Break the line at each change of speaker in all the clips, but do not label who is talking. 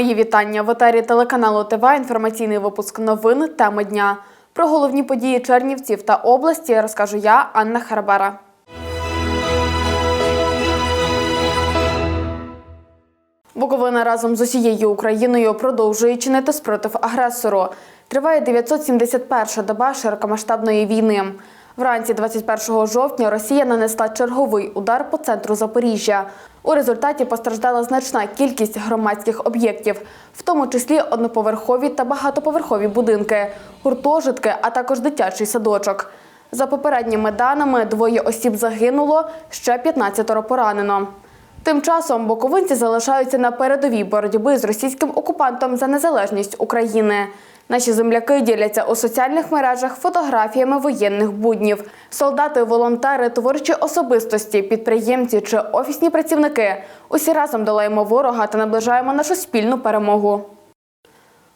Мої вітання в етері телеканалу ТВ. Інформаційний випуск новин теми дня. Про головні події Чернівців та області розкажу я, Анна Харбара. Буковина разом з усією Україною продовжує чинити спротив агресору. Триває 971-ша доба широкомасштабної війни. Вранці 21 жовтня Росія нанесла черговий удар по центру Запоріжжя. У результаті постраждала значна кількість громадських об'єктів, в тому числі одноповерхові та багатоповерхові будинки, гуртожитки, а також дитячий садочок. За попередніми даними, двоє осіб загинуло, ще 15 поранено. Тим часом боковинці залишаються на передовій боротьби з російським окупантом за незалежність України. Наші земляки діляться у соціальних мережах фотографіями воєнних буднів. Солдати, волонтери, творчі особистості, підприємці чи офісні працівники. Усі разом долаємо ворога та наближаємо нашу спільну перемогу.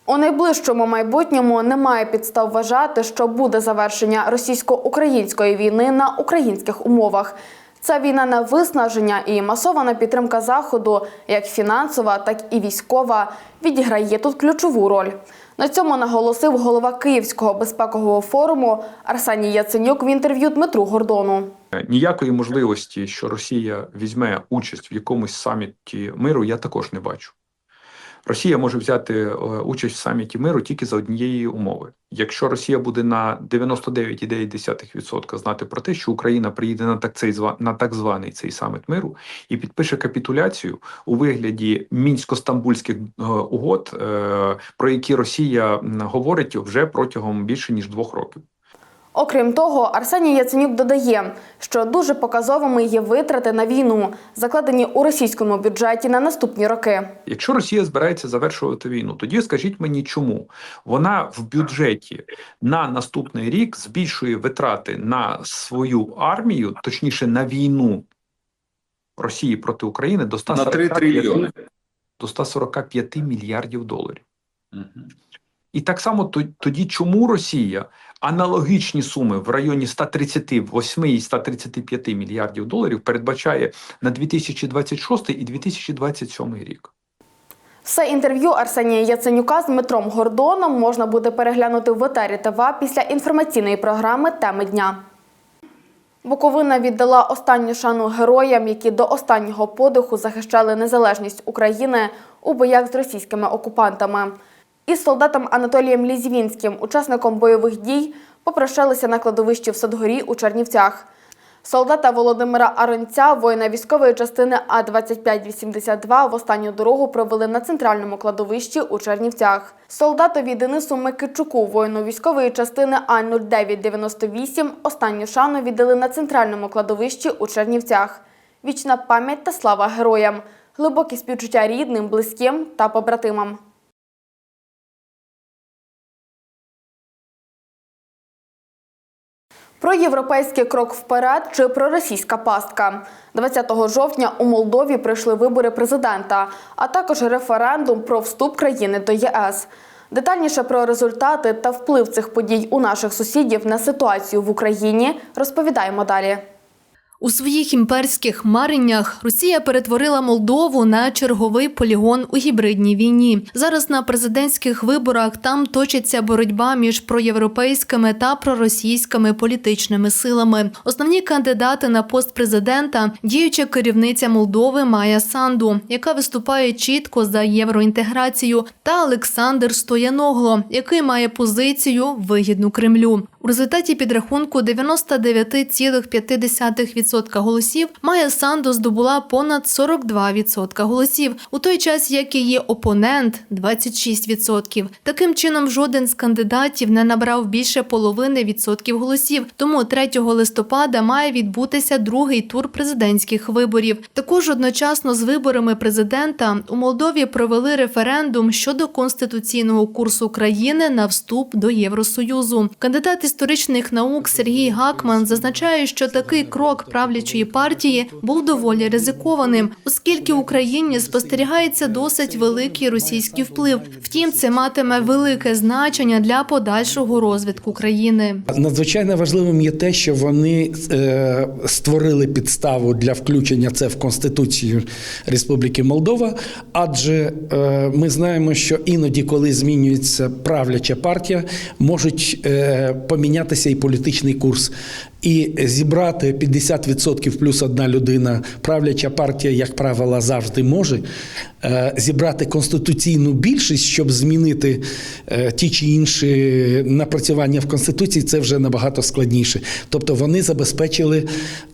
У найближчому майбутньому немає підстав вважати, що буде завершення російсько-української війни на українських умовах. Ця війна на виснаження і масована підтримка заходу, як фінансова, так і військова, відіграє тут ключову роль. На цьому наголосив голова Київського безпекового форуму Арсеній Яценюк в інтерв'ю Дмитру Гордону.
Ніякої можливості, що Росія візьме участь в якомусь саміті миру, я також не бачу. Росія може взяти е, участь в саміті миру тільки за однієї умови. Якщо Росія буде на 99,9% знати про те, що Україна приїде на так цей на так званий цей саміт миру і підпише капітуляцію у вигляді мінсько-стамбульських е, угод, е, про які Росія говорить вже протягом більше ніж двох років.
Окрім того, Арсеній Яценюк додає, що дуже показовими є витрати на війну, закладені у російському бюджеті на наступні роки.
Якщо Росія збирається завершувати війну, тоді скажіть мені, чому вона в бюджеті на наступний рік збільшує витрати на свою армію, точніше на війну Росії проти України до
На
145,
3 трильйони.
до 145 мільярдів доларів. І так само тоді, чому Росія аналогічні суми в районі 138 і 135 мільярдів доларів передбачає на 2026 і 2027 рік?
Все інтерв'ю Арсенія Яценюка з Дмитром Гордоном можна буде переглянути в етері ТВ після інформаційної програми Теми дня. Буковина віддала останню шану героям, які до останнього подиху захищали незалежність України у боях з російськими окупантами. Із солдатом Анатолієм Лізвінським, учасником бойових дій, попрощалися на кладовищі в Садгорі у Чернівцях. Солдата Володимира Аронця, воїна військової частини А-2582, в останню дорогу провели на центральному кладовищі у Чернівцях. Солдатові Денису Микичуку, воїну військової частини А-0998, останню шану віддали на центральному кладовищі у Чернівцях. Вічна пам'ять та слава героям, глибокі співчуття рідним, близьким та побратимам. Про європейський крок вперед чи про російська пастка. 20 жовтня у Молдові пройшли вибори президента, а також референдум про вступ країни до ЄС. Детальніше про результати та вплив цих подій у наших сусідів на ситуацію в Україні розповідаємо далі.
У своїх імперських мареннях Росія перетворила Молдову на черговий полігон у гібридній війні. Зараз на президентських виборах там точиться боротьба між проєвропейськими та проросійськими політичними силами. Основні кандидати на пост президента – діюча керівниця Молдови Майя Санду, яка виступає чітко за євроінтеграцію, та Олександр Стояногло, який має позицію вигідну Кремлю. У результаті підрахунку 99,5% голосів Майя Санду здобула понад 42% голосів, у той час як її опонент 26%. Таким чином, жоден з кандидатів не набрав більше половини відсотків голосів. Тому 3 листопада має відбутися другий тур президентських виборів. Також одночасно з виборами президента у Молдові провели референдум щодо конституційного курсу країни на вступ до Євросоюзу. Кандидат із історичних наук Сергій Гакман зазначає, що такий крок правлячої партії був доволі ризикованим, оскільки в Україні спостерігається досить великий російський вплив. Втім, це матиме велике значення для подальшого розвитку країни.
Надзвичайно важливим є те, що вони е, створили підставу для включення це в Конституцію Республіки Молдова, адже е, ми знаємо, що іноді, коли змінюється правляча партія, можуть е, помінятися і політичний курс. І зібрати 50% плюс одна людина, правляча партія, як правило, завжди може е, зібрати конституційну більшість, щоб змінити е, ті чи інші напрацювання в конституції. Це вже набагато складніше. Тобто вони забезпечили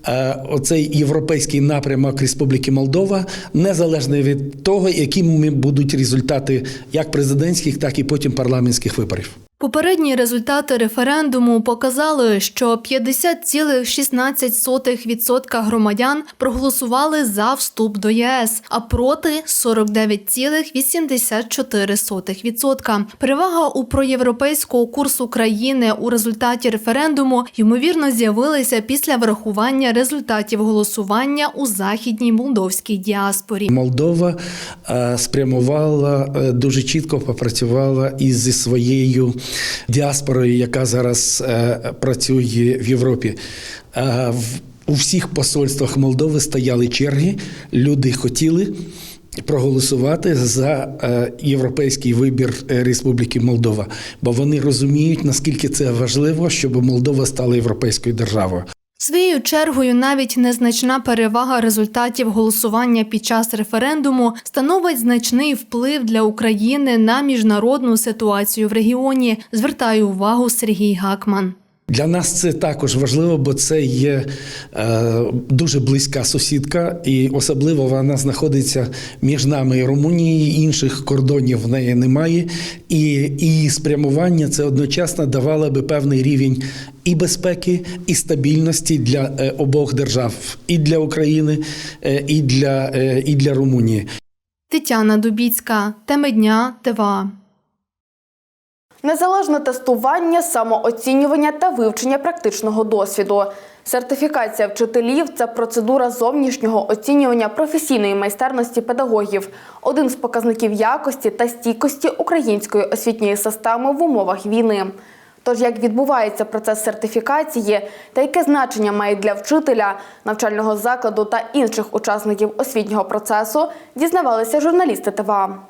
е, оцей європейський напрямок Республіки Молдова, незалежно від того, якими будуть результати як президентських, так і потім парламентських виборів.
Попередні результати референдуму показали, що 50,16% громадян проголосували за вступ до ЄС, а проти 49,84%. Перевага у проєвропейського курсу країни у результаті референдуму ймовірно з'явилася після врахування результатів голосування у західній молдовській діаспорі.
Молдова е, спрямувала е, дуже чітко попрацювала із своєю діаспорою, яка зараз е, працює в Європі. Е, У всіх посольствах Молдови стояли черги. Люди хотіли проголосувати за е, європейський вибір Республіки Молдова, бо вони розуміють, наскільки це важливо, щоб Молдова стала європейською державою.
Своєю чергою навіть незначна перевага результатів голосування під час референдуму становить значний вплив для України на міжнародну ситуацію в регіоні. Звертає увагу Сергій Гакман.
Для нас це також важливо, бо це є е, дуже близька сусідка, і особливо вона знаходиться між нами і Румунією. Інших кордонів в неї немає. І її спрямування це одночасно давало би певний рівень і безпеки, і стабільності для е, обох держав, і для України, е, і для, і для Румунії.
Тетяна Дубіцька, теми дня ТВА.
Незалежне тестування, самооцінювання та вивчення практичного досвіду. Сертифікація вчителів це процедура зовнішнього оцінювання професійної майстерності педагогів, один з показників якості та стійкості української освітньої системи в умовах війни. Тож, як відбувається процес сертифікації та яке значення має для вчителя, навчального закладу та інших учасників освітнього процесу, дізнавалися журналісти ТВА.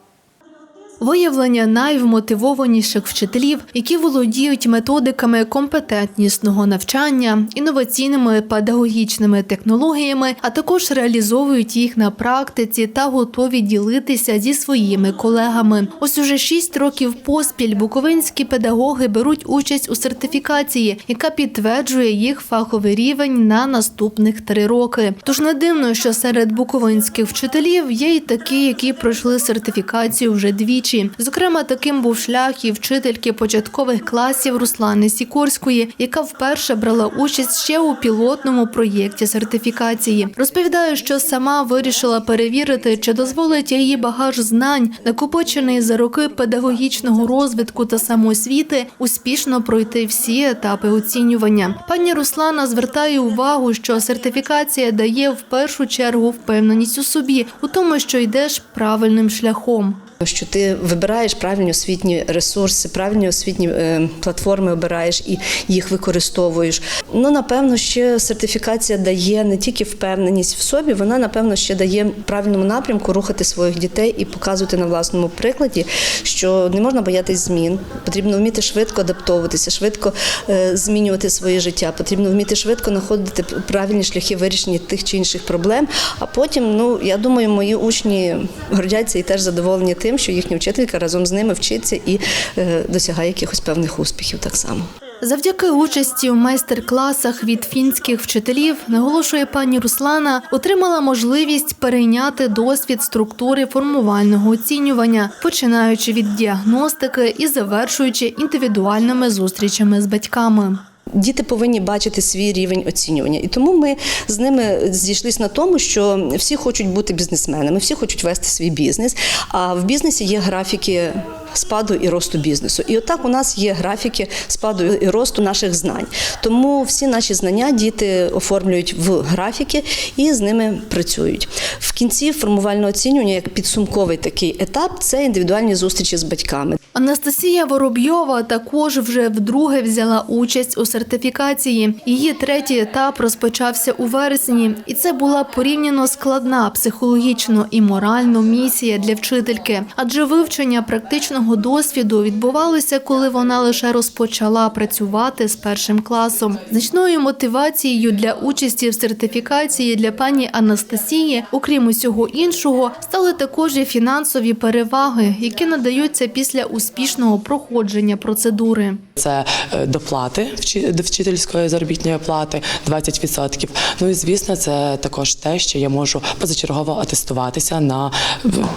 Виявлення найвмотивованіших вчителів, які володіють методиками компетентнісного навчання, інноваційними педагогічними технологіями, а також реалізовують їх на практиці та готові ділитися зі своїми колегами. Ось уже шість років поспіль буковинські педагоги беруть участь у сертифікації, яка підтверджує їх фаховий рівень на наступних три роки. Тож не дивно, що серед буковинських вчителів є й такі, які пройшли сертифікацію вже двічі. Зокрема, таким був шлях і вчительки початкових класів Руслани Сікорської, яка вперше брала участь ще у пілотному проєкті сертифікації. Розповідає, що сама вирішила перевірити, чи дозволить її багаж знань, накопичений за роки педагогічного розвитку та самоосвіти, успішно пройти всі етапи оцінювання. Пані Руслана звертає увагу, що сертифікація дає в першу чергу впевненість у собі, у тому, що йдеш правильним шляхом.
Що ти вибираєш правильні освітні ресурси, правильні освітні е, платформи обираєш і їх використовуєш. Ну напевно, ще сертифікація дає не тільки впевненість в собі, вона напевно ще дає правильному напрямку рухати своїх дітей і показувати на власному прикладі, що не можна боятись змін. Потрібно вміти швидко адаптовуватися, швидко е, змінювати своє життя. Потрібно вміти швидко знаходити правильні шляхи вирішення тих чи інших проблем. А потім, ну я думаю, мої учні гордяться і теж задоволені тим, що їхня вчителька разом з ними вчиться і е, досягає якихось певних успіхів так само.
Завдяки участі у майстер-класах від фінських вчителів, наголошує пані Руслана, отримала можливість перейняти досвід структури формувального оцінювання, починаючи від діагностики і завершуючи індивідуальними зустрічами з батьками.
Діти повинні бачити свій рівень оцінювання, і тому ми з ними зійшлися на тому, що всі хочуть бути бізнесменами, всі хочуть вести свій бізнес. А в бізнесі є графіки спаду і росту бізнесу. І отак у нас є графіки спаду і росту наших знань. Тому всі наші знання діти оформлюють в графіки і з ними працюють. В кінці формувального оцінювання, як підсумковий такий етап, це індивідуальні зустрічі з батьками.
Анастасія Воробйова також вже вдруге взяла участь у сертифікації. Її третій етап розпочався у вересні, і це була порівняно складна психологічно і морально місія для вчительки, адже вивчення практичного досвіду відбувалося, коли вона лише розпочала працювати з першим класом. Значною мотивацією для участі в сертифікації для пані Анастасії, окрім усього іншого, стали також і фінансові переваги, які надаються після успішного проходження процедури.
Це е, доплати до вчительської заробітної плати 20%. Ну і звісно, це також те, що я можу позачергово атестуватися на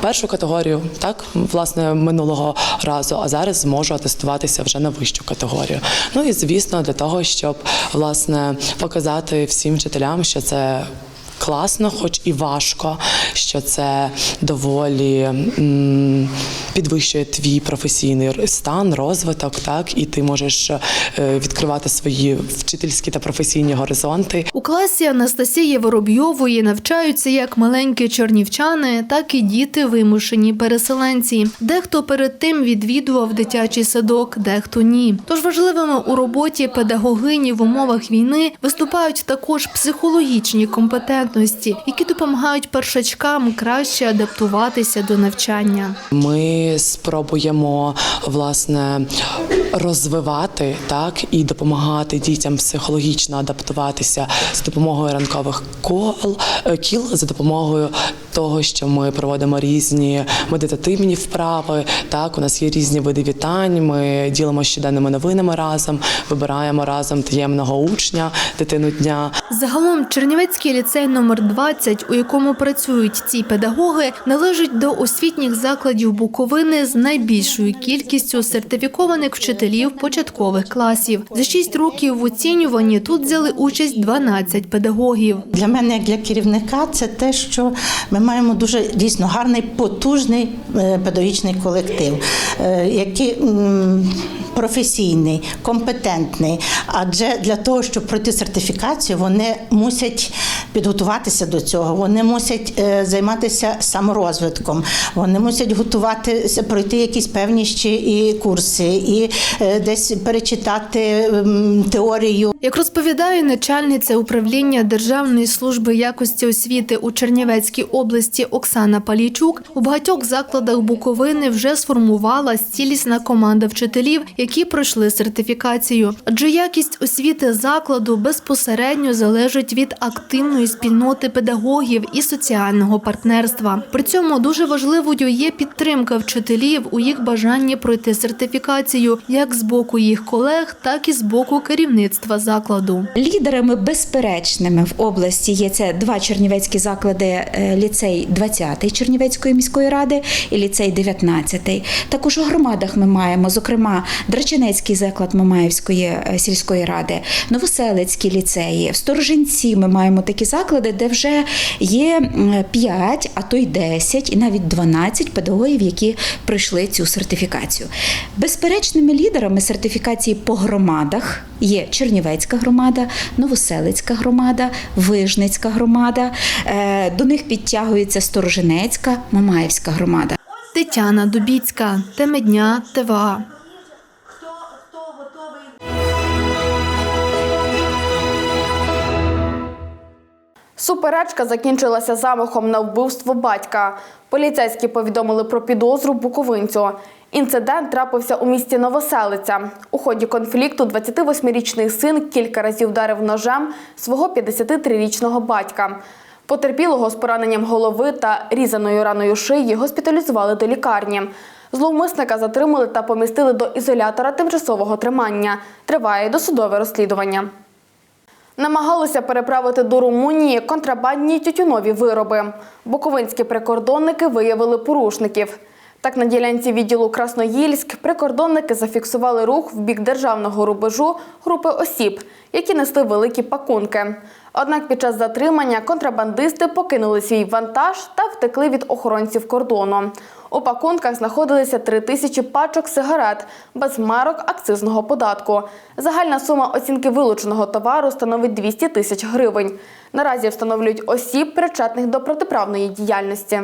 першу категорію, так власне минулого разу. А зараз зможу атестуватися вже на вищу категорію. Ну і звісно, для того, щоб власне показати всім вчителям, що це. Класно, хоч і важко, що це доволі м, підвищує твій професійний стан, розвиток, так і ти можеш е, відкривати свої вчительські та професійні горизонти.
У класі Анастасії Воробйової навчаються як маленькі чернівчани, так і діти вимушені переселенці. Дехто перед тим відвідував дитячий садок, дехто ні. Тож важливими у роботі педагогині в умовах війни виступають також психологічні компетентності, які допомагають першачкам краще адаптуватися до навчання.
Ми спробуємо власне розвивати так і допомагати дітям психологічно адаптуватися з допомогою ранкових кол е, кіл, за допомогою того, що ми проводимо різні медитативні вправи. Так, у нас є різні види вітань. Ми ділимося щоденними новинами разом, вибираємо разом таємного учня, дитину дня.
Загалом Чернівецький ліцей номер 20, у якому працюють ці педагоги, належить до освітніх закладів Буковини з найбільшою кількістю сертифікованих вчителів початкових класів. За 6 років в оцінюванні тут взяли участь 12 педагогів.
Для мене, як для керівника, це те, що ми маємо дуже дійсно гарний, потужний е, педагогічний колектив, е, який професійний, компетентний. Адже для того, щоб пройти сертифікацію, вони мусять підготуватися до цього, вони мусять е, займатися саморозвитком, вони мусять готуватися, пройти якісь певні ще і курси, і е, десь перечитати м, теорію.
Як розповідає начальниця управління Державної служби якості освіти у Чернівецькій області Оксана Палійчук, у багатьох закладах Буковини вже сформувалась цілісна команда вчителів, які пройшли сертифікацію. Адже якість освіти закладу безпосередньо залежить від активної спільноти педагогів і соціального партнерства. При цьому дуже важливою є підтримка вчителів у їх бажанні пройти сертифікацію як з боку їх колег, так і з боку керівництва закладу.
Лідерами безперечними в області є це два чернівецькі заклади: е, ліцей 20 Чернівецької міської ради і ліцей 19. Також у громадах ми маємо, зокрема, Драченецький заклад Мамаївської е, сільської ради, Новоселицькі ліцеї. В Сторожинці ми маємо такі заклади, де вже є 5, а то й 10, і навіть 12 педагогів, які пройшли цю сертифікацію. Безперечними лідерами сертифікації по громадах є Чернівецька громада, Новоселицька громада, Вижницька громада. Е, До них підтягується Сторожинецька, Мамаївська громада.
Тетяна Дубіцька, Теми дня, ТВА.
Суперечка закінчилася замахом на вбивство батька. Поліцейські повідомили про підозру буковинцю. Інцидент трапився у місті Новоселиця. У ході конфлікту 28-річний син кілька разів вдарив ножем свого 53-річного батька. Потерпілого з пораненням голови та різаною раною шиї госпіталізували до лікарні. Зловмисника затримали та помістили до ізолятора тимчасового тримання. Триває досудове розслідування. Намагалися переправити до Румунії контрабандні тютюнові вироби. Буковинські прикордонники виявили порушників. Так, на ділянці відділу Красноїльськ прикордонники зафіксували рух в бік державного рубежу групи осіб, які несли великі пакунки. Однак під час затримання контрабандисти покинули свій вантаж та втекли від охоронців кордону. У пакунках знаходилися 3 тисячі пачок сигарет без марок акцизного податку. Загальна сума оцінки вилученого товару становить 200 тисяч гривень. Наразі встановлюють осіб, причетних до протиправної діяльності.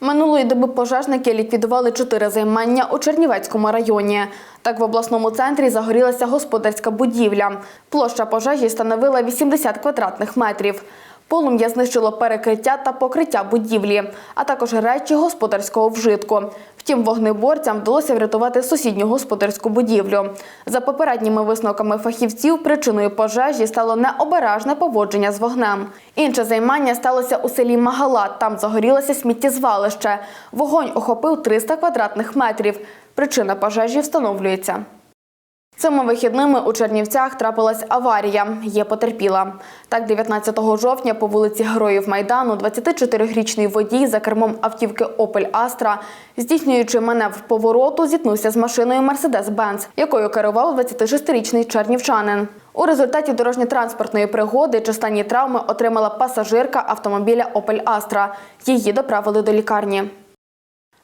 Минулої доби пожежники ліквідували чотири займання у Чернівецькому районі. Так, в обласному центрі загорілася господарська будівля. Площа пожежі становила 80 квадратних метрів. Полум'я знищило перекриття та покриття будівлі, а також речі господарського вжитку. Втім, вогнеборцям вдалося врятувати сусідню господарську будівлю. За попередніми висновками фахівців, причиною пожежі стало необережне поводження з вогнем. Інше займання сталося у селі Магала. Там загорілося сміттєзвалище. Вогонь охопив 300 квадратних метрів. Причина пожежі встановлюється. Цими вихідними у Чернівцях трапилась аварія. Є потерпіла. Так, 19 жовтня по вулиці Героїв Майдану 24-річний водій за кермом автівки Opel Astra, здійснюючи маневр повороту, зіткнувся з машиною Mercedes-Benz, якою керував 26-річний чернівчанин. У результаті дорожньо-транспортної пригоди численні травми отримала пасажирка автомобіля Opel Astra. Її доправили до лікарні.